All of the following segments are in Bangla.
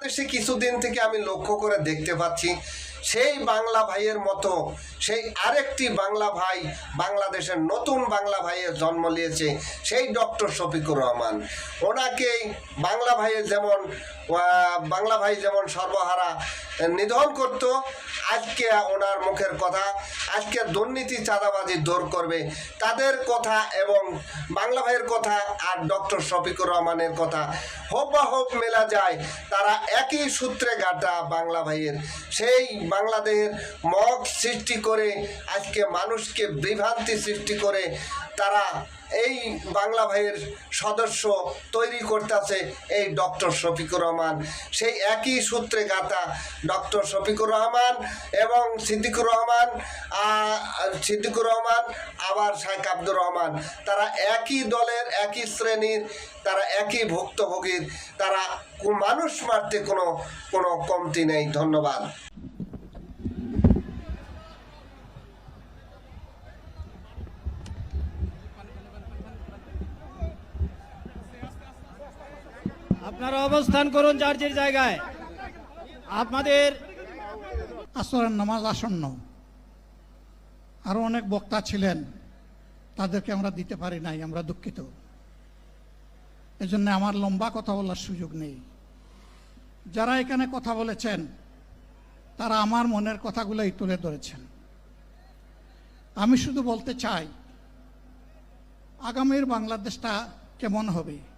বাংলাদেশে কিছুদিন থেকে আমি লক্ষ্য করে দেখতে পাচ্ছি, সেই বাংলা ভাইয়ের মতো, সেই আরেকটি বাংলা ভাই বাংলাদেশের নতুন বাংলা ভাইয়ের জন্ম নিয়েছে, সেই ডক্টর শফিকুর রহমান। ওনাকেই বাংলা ভাইয়ের যেমন বাংলা ভাই যেমন সর্বহারা নিধন করত। আজকে ওনার মুখের কথা, আজকে দুর্নীতি চাঁদাবাজি দূর করবে। তাদের কথা এবং বাংলা ভাইয়ের কথা আর ডক্টর শফিকুর রহমানের কথা হোপ বা হোপ মেলা যায়। তারা একই সূত্রে গাঁটা বাংলা ভাইয়ের। সেই বাংলাদেশের মগ সৃষ্টি করে, আজকে মানুষকে বিভ্রান্তি সৃষ্টি করে তারা এই বাংলা ভাইয়ের সদস্য তৈরি করতেছে এই ডক্টর শফিকুর রহমান। সেই একই সূত্রে গাথা ডক্টর শফিকুর রহমান এবং সিদ্দিকুর রহমান সিদ্দিকুর রহমান, আবার শাইখ আব্দুর রহমান। তারা একই দলের, একই শ্রেণির, তারা একই ভুক্তভোগীর, তারা মানুষ মারতে কোনো কোনো কমতি নেই। ধন্যবাদ। আপনারা অবস্থান করুন যার যে জায়গায়। আপনাদের আসরের নামাজ আসন্ন। আরও অনেক বক্তা ছিলেন, তাদেরকে আমরা দিতে পারি নাই, আমরা দুঃখিত। এজন্য আমার লম্বা কথা বলার সুযোগ নেই। যারা এখানে কথা বলেছেন, তারা আমার মনের কথাগুলোই তুলে ধরেছেন। আমি শুধু বলতে চাই, আগামীর বাংলাদেশটা কেমন হবে?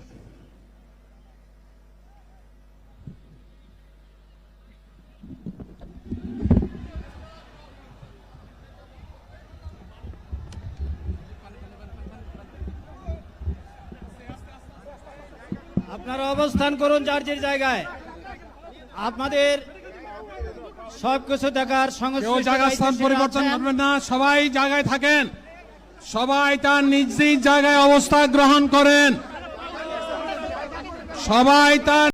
আপনারা অবস্থান করুন যার যে জায়গায়। আপনাদের সবকিছু দেখার স্থান পরিবর্তন করবেন না সবাই জায়গায় থাকেন। সবাই তার নিজ নিজ জায়গায় অবস্থা গ্রহণ করেন। সবাই তার